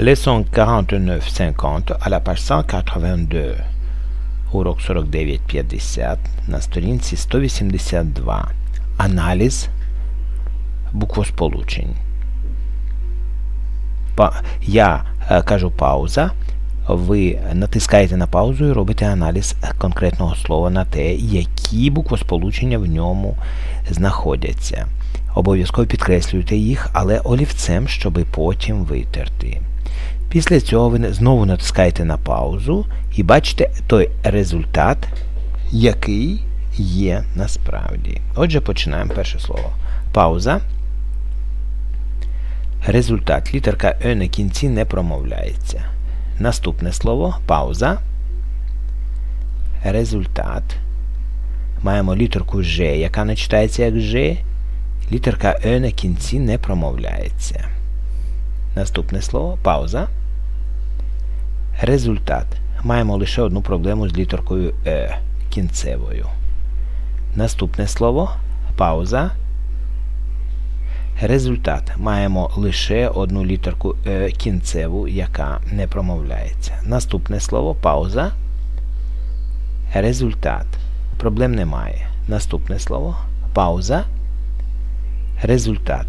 Leçon 49-50 à la page 182. Урок 49.50 на сторінці 182. Аналіз буквосполучень. Я е, кажу пауза. Ви натискаєте на паузу і робите аналіз конкретного слова на те, які буквосполучення в ньому знаходяться. Обов'язково підкреслюйте їх, але олівцем, щоби потім витерти. Після цього ви знову натискаєте на паузу і бачите той результат, який є насправді. Отже, починаємо перше слово. Пауза. Результат. Літерка Е на кінці не промовляється. Наступне слово пауза. Результат. Маємо літерку Ж, яка не читається як Ж. Літерка Е на кінці не промовляється. Наступне слово пауза. Результат. Маємо лише одну проблему з літеркою Е кінцевою. Наступне слово пауза. Результат. Маємо лише одну літерку Е кінцеву, яка не промовляється. Наступне слово пауза. Результат. Проблем немає. Наступне слово пауза. Результат.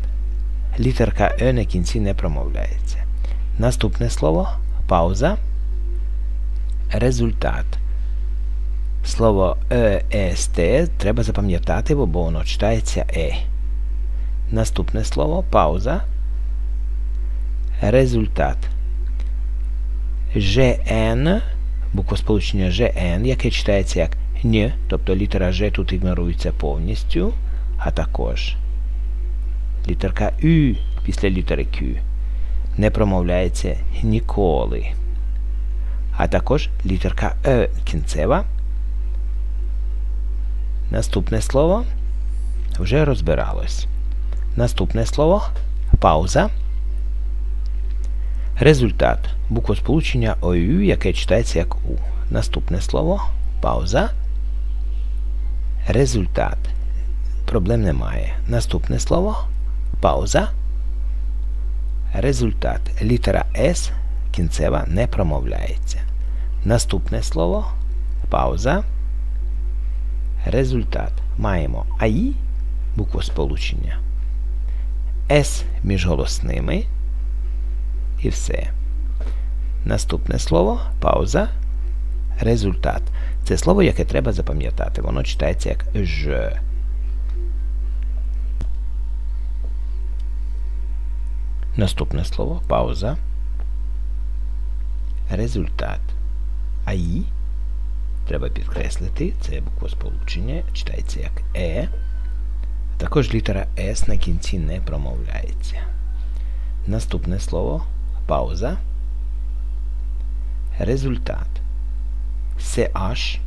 Літерка Е на кінці не промовляється. Наступне слово пауза. Результат. Слово ЕСТ треба запам'ятати, бо воно читається Е. Наступне слово пауза. Результат. ЖН, буквосполучення ЖН, яке читається як Н, тобто літера Ж тут ігнорується повністю, а також літерка Ю після літери Q не промовляється ніколи. А також літерка Е кінцева. Наступне слово вже розбиралось. Наступне слово пауза. Результат. Буквосполучення ОЮ, яке читається як У. Наступне слово пауза. Результат. Проблем немає. Наступне слово пауза. Результат. Літера С кінцева не промовляється. Наступне слово пауза. Результат. Маємо АІ буквосполучення. С між голосними. І все. Наступне слово пауза. Результат. Це слово, яке треба запам'ятати. Воно читається як Ж. Наступне слово пауза. Результат. АІ. Треба підкреслити. Це буквосполучення. Читається як Е. Також літера С на кінці не промовляється. Наступне слово пауза. Результат. CH.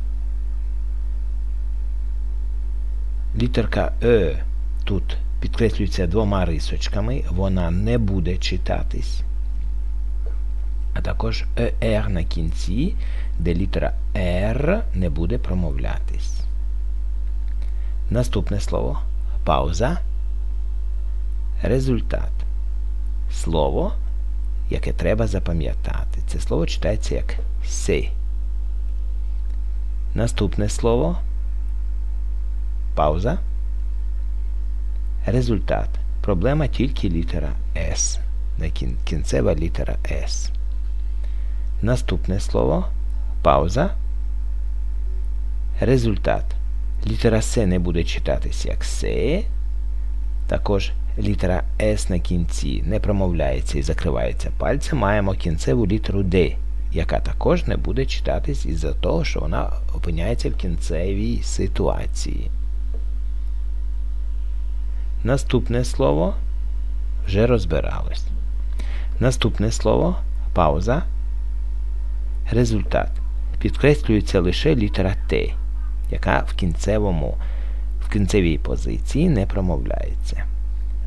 Літерка Е тут підкреслюється двома рисочками. Вона не буде читатись. А також ER на кінці, де літера R не буде промовлятись. Наступне слово пауза. Результат. Слово, яке треба запам'ятати. Це слово читається як си. Наступне слово. Пауза. Результат. Проблема тільки літера С. Кінцева літера С. Наступне слово. Пауза. Результат. Літера С не буде читатись як С. Також літера С на кінці не промовляється і закривається пальцем. Маємо кінцеву літеру Д, яка також не буде читатись із-за того, що вона опиняється в кінцевій ситуації. Наступне слово вже розбиралось. Наступне слово пауза. Результат. Підкреслюється лише літера Т, яка в кінцевому, в кінцевій позиції не промовляється.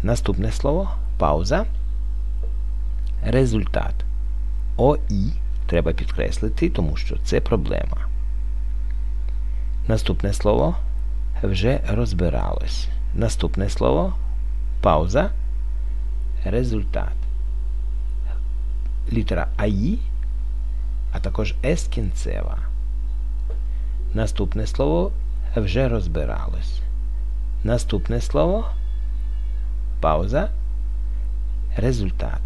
Наступне слово пауза. Результат. ОІ треба підкреслити, тому що це проблема. Наступне слово вже розбиралось. Наступне слово пауза. Результат. літера АІ, а також С кінцева. Наступне слово вже розбиралось. Наступне слово пауза. Результат.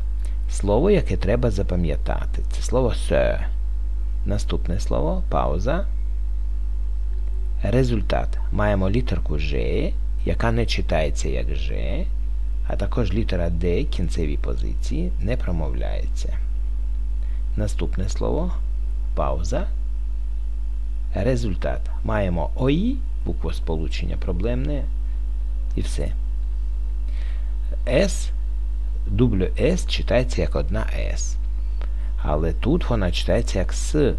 Слово, яке треба запам'ятати. Це слово се. Наступне слово пауза. Результат. Маємо літерку Ж, яка не читається як Ж, а також літера Д кінцевій позиції не промовляється. Наступне слово пауза. Результат. Маємо ОІ, букву сполучення проблемне, і все. С, дублю С читається як одна С. Але тут вона читається як С,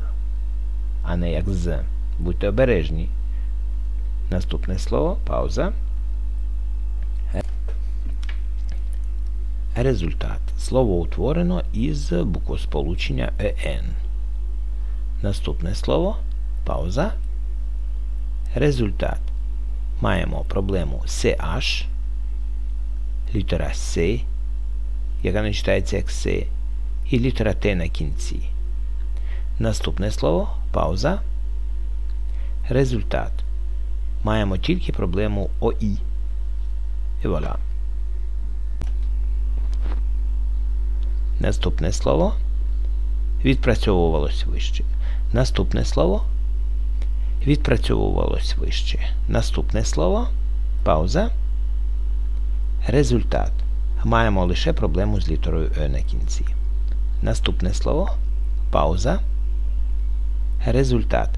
а не як З. Будьте обережні. Наступне слово, пауза. Результат. Слово утворено із буквосполучення ЕН. Наступне слово, пауза. Результат. Маємо проблему CH, літера С, яка не читається як С, і літера Т на кінці. Наступне слово, пауза. Результат. Маємо тільки проблему ОІ. І voilà. Наступне слово відпрацьовувалось вище. Наступне слово відпрацьовувалось вище. Наступне слово пауза. Результат. Маємо лише проблему з літерою Е на кінці. Наступне слово пауза. Результат.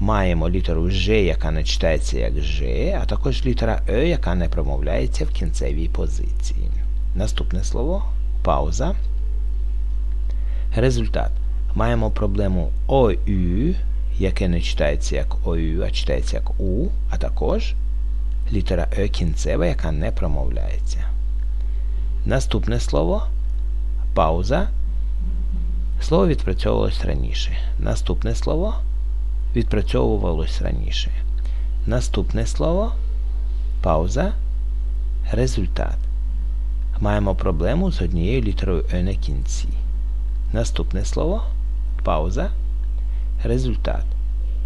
Маємо літеру Ж, яка не читається як Ж, а також літера Е, яка не промовляється в кінцевій позиції. Наступне слово пауза. Результат. Маємо проблему ОЮ, яке не читається як ОЮ, а читається як У, а також літера Е кінцева, яка не промовляється. Наступне слово пауза. Слово відпрацьовувалось раніше. Наступне слово відпрацьовувалось раніше. Наступне слово пауза. Результат. Маємо проблему з однією літерою Е на кінці. Наступне слово пауза. Результат.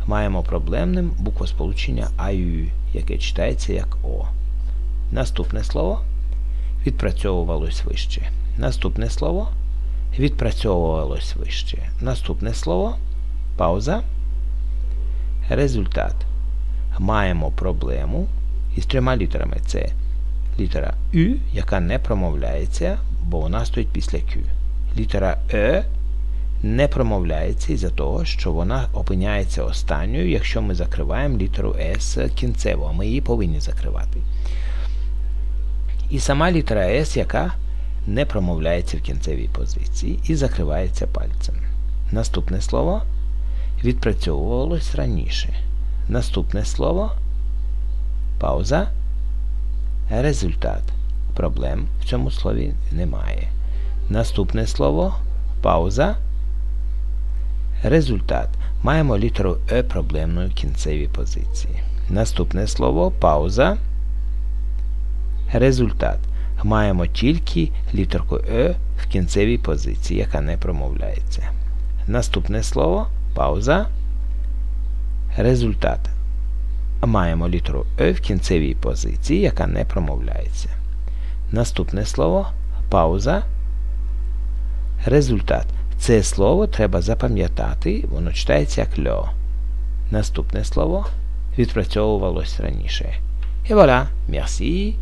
Маємо проблемним буквосполучення АЮ, яке читається як О. Наступне слово відпрацьовувалось вище. Наступне слово відпрацьовувалось вище. Наступне слово пауза. Результат. Маємо проблему із трьома літерами. Це літера Ю, яка не промовляється, бо вона стоїть після Q. Літера Е не промовляється із-за того, що вона опиняється останньою, якщо ми закриваємо літеру С кінцево, а ми її повинні закривати. І сама літера С, яка не промовляється в кінцевій позиції і закривається пальцем. Наступне слово відпрацьовувалось раніше. Наступне слово пауза. Результат. Проблем в цьому слові немає. Наступне слово пауза. Результат. Маємо літеру Е проблемної в кінцевій позиції. Наступне слово пауза. Результат. Маємо тільки літерку Е в кінцевій позиції, яка не промовляється. Наступне слово пауза. Результат. Маємо літеру Е в кінцевій позиції, яка не промовляється. Наступне слово пауза. Результат. Це слово треба запам'ятати, воно читається як льо. Наступне слово відпрацьовувалось раніше. І voilà, merci.